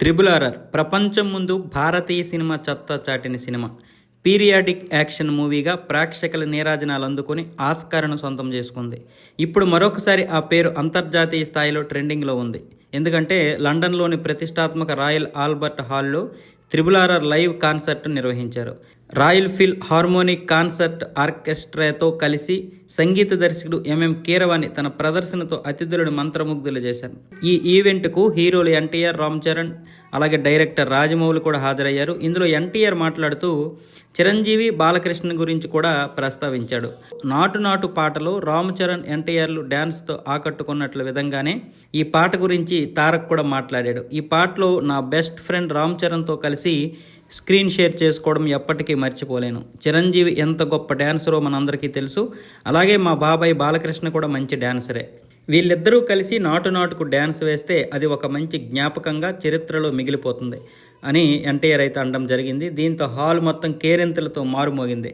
Triple RR ప్రపంచం ముందు భారతీయ cinema చెత్త చాటిన సినిమా. పీరియాడిక్ యాక్షన్ మూవీగా ప్రేక్షకుల నీరాజనాలు అందుకొని ఆస్కారను సొంతం చేసుకుంది. ఇప్పుడు మరొకసారి ఆ పేరు అంతర్జాతీయ స్థాయిలో ట్రెండింగ్లో ఉంది. ఎందుకంటే లండన్లోని ప్రతిష్టాత్మక రాయల్ ఆల్బర్ట్ హాల్లో త్రిబుల్ ఆర్ఆర్ లైవ్ కాన్సర్ట్ నిర్వహించారు. రాయల్ ఫిల్ హార్మోనిక్ కాన్సర్ట్ ఆర్కెస్ట్రాతో కలిసి సంగీత దర్శకుడు ఎంఎం కీరవాణి తన ప్రదర్శనతో అతిథులను మంత్రముగ్ధులు చేశారు. ఈ ఈవెంట్కు హీరోలు ఎన్టీఆర్ రామ్ చరణ్ అలాగే డైరెక్టర్ రాజమౌళి కూడా హాజరయ్యారు. ఇందులో ఎన్టీఆర్ మాట్లాడుతూ చిరంజీవి బాలకృష్ణ గురించి కూడా ప్రస్తావించాడు. నాటు నాటు పాటలో రామ్ చరణ్ ఎన్టీఆర్లు డ్యాన్స్తో ఆకట్టుకున్నట్లు విధంగానే ఈ పాట గురించి తారక్ కూడా మాట్లాడాడు. ఈ పాటలో నా బెస్ట్ ఫ్రెండ్ రామ్ చరణ్తో కలిసి స్క్రీన్ షేర్ చేసుకోవడం ఎప్పటికీ మర్చిపోలేను. చిరంజీవి ఎంత గొప్ప డ్యాన్సరో మనందరికీ తెలుసు. అలాగే మా బాబాయ్ బాలకృష్ణ కూడా మంచి డ్యాన్సరే వీళ్ళిద్దరూ కలిసి నాటు నాటుకు డ్యాన్స్ వేస్తే అది ఒక మంచి జ్ఞాపకంగా చరిత్రలో మిగిలిపోతుంది అని ఎన్టీఆర్ అయితే అనడం జరిగింది. దీంతో హాల్ మొత్తం కేరింతలతో మారుమోగింది.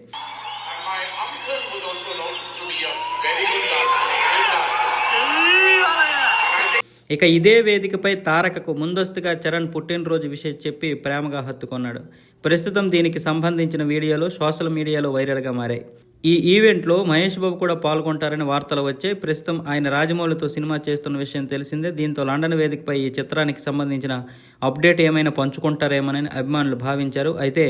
ఇక ఇదే వేదికపై తారకకు ముందస్తుగా చరణ్ పుట్టినరోజు విషయం చెప్పి ప్రేమగా హత్తుకున్నాడు. ప్రస్తుతం దీనికి సంబంధించిన వీడియోలు సోషల్ మీడియాలో వైరల్గా మారాయి. ఈ ఈవెంట్లో మహేష్ బాబు కూడా పాల్గొంటారని వార్తలు వచ్చాయి. ప్రస్తుతం ఆయన రాజమౌళితో సినిమా చేస్తున్న విషయం తెలిసిందే. దీంతో లండన్ వేదికపై ఈ చిత్రానికి సంబంధించిన అప్డేట్ ఏమైనా పంచుకుంటారేమోనని అభిమానులు భావించారు. అయితే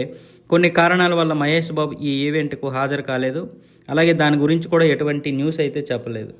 కొన్ని కారణాల వల్ల మహేష్ బాబు ఈ ఈవెంట్కు హాజరు కాలేదు. అలాగే దాని గురించి కూడా ఎటువంటి న్యూస్ అయితే చెప్పలేదు.